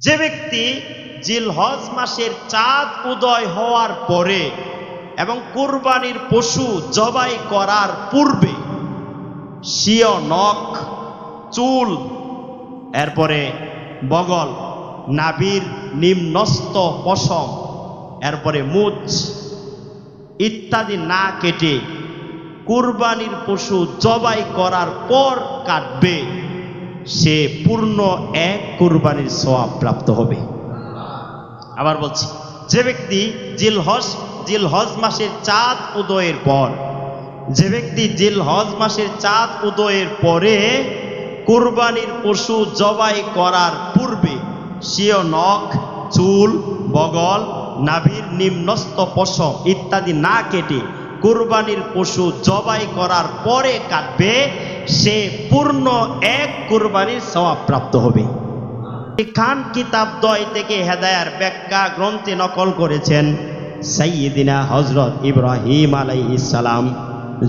যে ব্যক্তি জিলহজ মাসের চাঁদ উদয় হওয়ার পরে এবং কুরবানির পশু জবাই করার পূর্বে শিয় নখ, চুল, এরপরে বগল নাবির নিম্নস্ত পশম, এরপরে মুচ ইত্যাদি না কেটে কুরবানির পশু জবাই করার পর কাটবে। সে পূর্ণ এক কুরবানির সোয়াব প্রাপ্ত হবে। আবার বলছি, যে ব্যক্তি জিলহজ জিলহজ মাসের চাঁদ উদয়ের পর, যে ব্যক্তি জিলহজ মাসের চাঁদ উদয়ের পরে কুরবানির পশু জবাই করার পূর্বে সিও নখ, চুল, বগল, নাভির নিম্নস্ত পশম ইত্যাদি না কেটে কুরবানির পশু জবাই করার পরে কাটবে সে পূর্ণ এক কুরবানির সওয়াব প্রাপ্ত হবে। খান কিতাব দয় থেকে হেদায়ার ব্যাখ্যা গ্রন্থে নকল করেছেন সাইয়িদিনা হজরত ইব্রাহিম সালাম।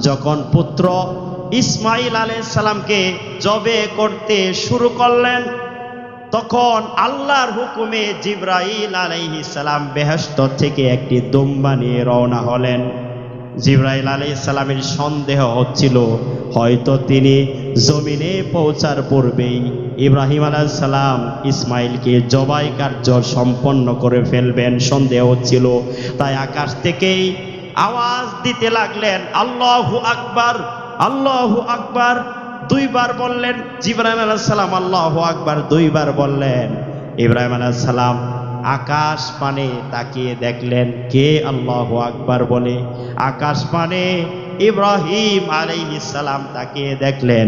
যখন পুত্র ইসমাইল সালামকে জবে করতে শুরু করলেন, তখন আল্লাহর হুকুমে জিব্রাইল আলাইহিস সালাম বেহেশত থেকে একটি দুম্বা নিয়ে রওনা হলেন। জিব্রাইল আলাইহিস সালামের সন্দেহ হচ্ছিল, হয়তো তিনি জমিনে পৌঁছার পূর্বেই ইব্রাহিম সালাম ইসমাইলকে জবাই কার্য সম্পন্ন করে ফেলবেন সন্দেহ হচ্ছিল। তাই আকাশ থেকেই আওয়াজ দিতে লাগলেন, আল্লাহু আকবার আল্লাহু আকবার। দুইবার বললেন জিব্রাহিম আলাইহিস সালাম আল্লাহু আকবার। দুইবার বললেন, ইব্রাহিম আলাইহিস সালাম আকাশ পানে তাকিয়ে দেখলেন, কে আল্লাহ আকবার বলে? আকাশ পানে ইব্রাহিম সালাম তাকিয়ে দেখলেন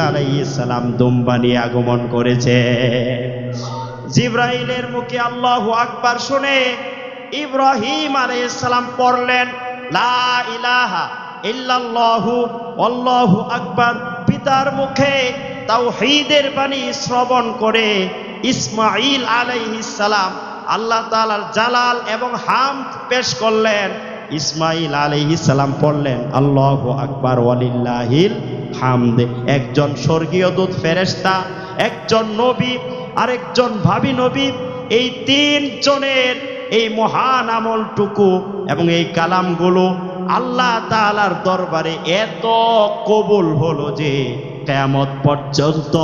আলাইহিস সালাম দুম্বা আগমন করেছে। জিব্রাইলের মুখে আল্লাহু আকবার শুনে ইব্রাহিম সালাম পড়লেন, লা ইলাহা ইল্লাল্লাহু আকবার। পিতার মুখে তাওহীদের বাণী শ্রবণ করে ইসমাইল সালাম আল্লাহ তাআলার জালাল এবং হামদ পেশ করলেন। ইসমাইল সালাম পড়লেন, আল্লাহ আকবার, ওয়ালিল্লাহিল হামদে। একজন স্বর্গীয় দূত, ফেরেশতা, একজন নবী, আরেকজন ভাবি নবী, এই তিনজনের এই মহান আমলটুকু এবং এই কালামগুলো আল্লাহ তাআলার দরবারে এত কবুল হলো যে কেয়ামত পর্যন্ত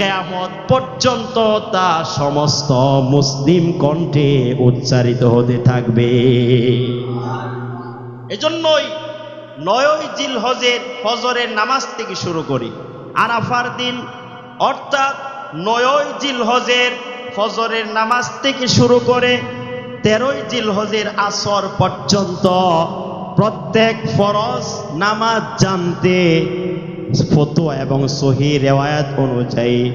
কেয়ামত পর্যন্ত তা সমস্ত মুসলিম কণ্ঠে উচ্চারিত হতে থাকবে। এজন্যই নয়ই জিল হজের ফজরের নামাজ থেকে শুরু করি। আরাফার দিন, অর্থাৎ নয়ই জিল হজের ফজরের নামাজ থেকে শুরু করে তেরোই জিল হজের আসর পর্যন্ত প্রত্যেক ফরজ নামাজ জানতে ফতোয়া এবং সহি রেওয়ায়াত অনুযায়ী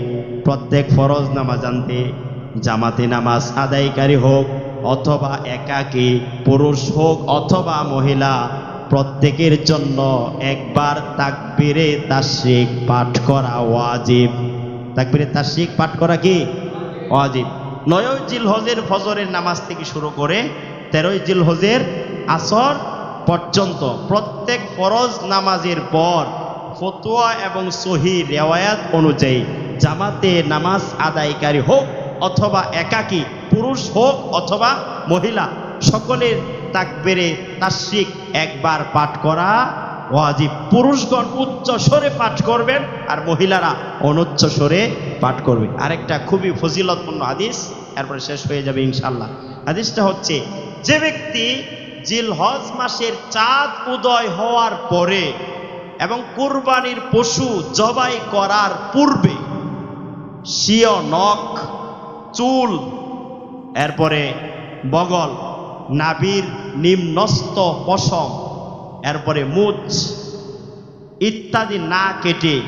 প্রত্যেক ফরজ নামাজ আনতে, জামাতে নামাজ আদায়কারী হোক অথবা একাকী পুরুষ হোক অথবা মহিলা, প্রত্যেকের জন্য একবার তাকবিরে তাশরিক পাঠ করা ওয়াজিব। তাকবিরে তাশরিক পাঠ করা কি? ওয়াজিব। নয়ই জিল হজের ফজরের নামাজ থেকে শুরু করে তেরোই জিল হজের আসর পর্যন্ত প্রত্যেক ফরজ নামাজের পর ফতোয়া এবং সহি রেওয়ায়াত অনুযায়ী জামাতে নামাজ আদায়কারী হোক অথবা একাকী পুরুষ হোক অথবা মহিলা, সকলের তাকবেরে তাশ্রিক একবার পাঠ করা ওয়াজিব। পুরুষগণ উচ্চ স্বরে পাঠ করবেন আর মহিলারা অনুচ্চ স্বরে পাঠ করবে। আরেকটা খুবই ফজিলতপূর্ণ হাদিস, এরপরে শেষ হয়ে যাবে ইনশাল্লাহ হাদিসটা হচ্ছে, যে ব্যক্তি জিলহজ মাসের চাঁদ উদয় হওয়ার পরে এবং কুরবানির পশু জবাই করার পূর্বে শিয়, নখ, চুল, এরপরে বগল, নাভির নিম্নস্ত পশম, এরপরে মুচ ইত্যাদি না কেটে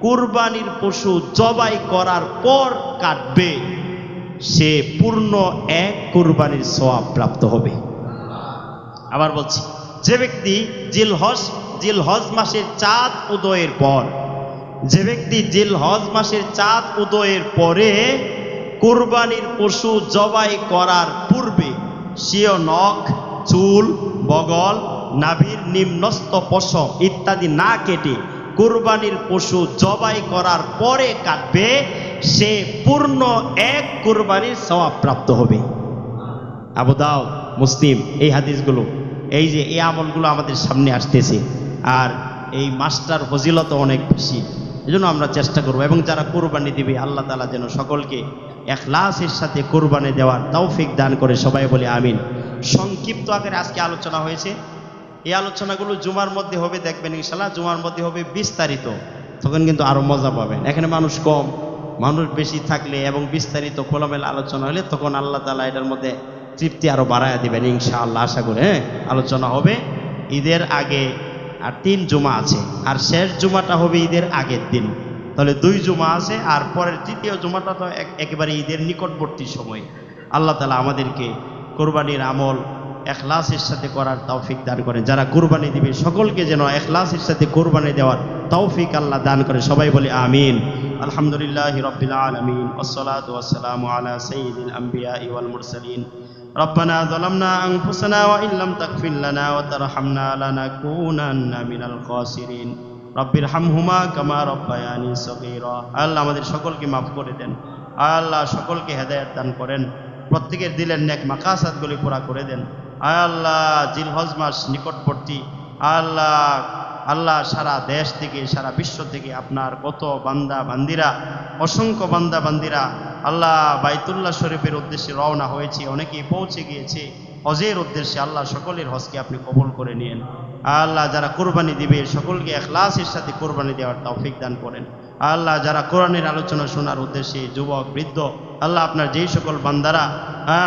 কুরবানির পশু জবাই করার পর কাটবে, সে পূর্ণ এক কুরবানির সোয়াব প্রাপ্ত হবে। আবার বলছি, যে ব্যক্তি জিলহজ জিলহজ মাসের চাঁদ উদয়ের পর। যে ব্যক্তি জিলহজ মাসের চাঁদ উদয়ের পরে কুরবানির পশু জবাই করার পূর্বে সিও নখ, চুল, বগল, নাভির নিম্নস্ত পশম ইত্যাদি না কেটে কুরবানির পশু জবাই করার পরে কাটবে, সে পূর্ণ এক কুরবানির সওয়াব প্রাপ্ত হবে। আবু দাও মুসলিম, এই হাদিসগুলো, এই যে এই আমলগুলো আমাদের সামনে আসতেছে। আর এই মাস্টার ফজিলত অনেক বেশি। এই জন্য আমরা চেষ্টা করব। এবং যারা কোরবানি দিবে, আল্লাহ তালা যেন সকলকে এখলাসের সাথে কোরবানি দেওয়ার তৌফিক দান করে। সবাই বলে আমিন। সংক্ষিপ্ত আকারে আজকে আলোচনা হয়েছে। এই আলোচনাগুলো জুমার মধ্যে হবে, দেখবেন ইনশাল্লাহ জুমার মধ্যে হবে বিস্তারিত। তখন কিন্তু আরও মজা পাবেন। এখানে মানুষ কম, মানুষ বেশি থাকলে এবং বিস্তারিত খোলামেলা আলোচনা হলে তখন আল্লাহ তালা এটার মধ্যে তৃপ্তি আরও বাড়ায় দিবেন ইনশাআল্লাহ। আশা করে হ্যাঁ আলোচনা হবে। ঈদের আগে আর তিন জুমা আছে। আর শেষ জুমাটা হবে ঈদের আগের দিন। তাহলে দুই জুমা আছে, আর পরের তৃতীয় জুমাটা তো একেবারে ঈদের নিকটবর্তী সময়। আল্লাহ তালা আমাদেরকে কোরবানির আমল, এখলাসের সাথে করার তৌফিক দান করেন যারা কোরবানি দিবে, সকলকে যেন এখলাসের সাথে কোরবানি দেওয়ার তৌফিক আল্লাহ দান করে। সবাই বলে আমিন। আলহামদুলিল্লাহ রবিল আলমিন। ওসলাত আলা সঈদুল আম্বিয়া মুরসালিন। ربنا ظلمنا أنفسنا وإن لم تغفر لنا وترحمنا لنكونن من الخاسرين رب ارحمهما كما ربياني صغيرا আল্লাহ আমাদের সকলকে মাফ করে দেন আল্লাহ সকলকে হেদায়েত দান করেন প্রত্যেকের দিলের নেক মাকাসাতগুলি পুরা করে দেন আয় আল্লাহ জিলহজ মাস নিকটবর্তী আল্লাহ আল্লাহ সারা দেশ থেকে, সারা বিশ্ব থেকে আপনার কত বান্দা বান্দিরা, অসংখ্য বান্দা বান্দিরা আল্লাহ বাইতুল্লাহ শরীফের উদ্দেশ্যে রওনা হয়েছে, অনেকেই পৌঁছে গিয়েছে। হজের উদ্দেশ্যে আল্লাহ সকলের হজকে আপনি কবল করে নিয়েন। আল্লাহ যারা কোরবানি দিবে, সকলকে এখলাসের সাথে কোরবানি দেওয়ার তৌফিক দান করেন। আল্লাহ যারা কোরআনের আলোচনা শোনার উদ্দেশ্যে যুবক, বৃদ্ধ, আল্লাহ আপনার যেই সকল বান্দারা,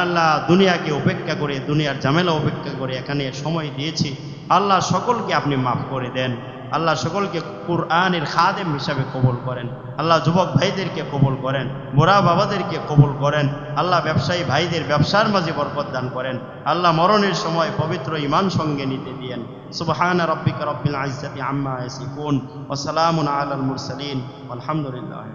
আল্লাহ দুনিয়াকে উপেক্ষা করে, দুনিয়ার ঝামেলা উপেক্ষা করে এখানে সময় দিয়েছি আল্লাহ সকলকে আপনি মাফ করে দেন। আল্লাহ সকলকে কুরআনের খাদেম হিসাবে কবুল করেন। আল্লাহ যুবক ভাইদেরকে কবুল করেন। মোরা বাবাদেরকে কবুল করেন। আল্লাহ ব্যবসায়ী ভাইদের ব্যবসার মাঝে বরকত দান করেন। আল্লাহ মরণের সময় পবিত্র ইমান সঙ্গে নিতে দিয়েন। সুবহান রব্বিকা রব্বিল ইজ্জাতি আম্মা ইয়াসিফুন। ওয়া সালামুন আলাল মুরসালিন। আলহামদুলিল্লাহি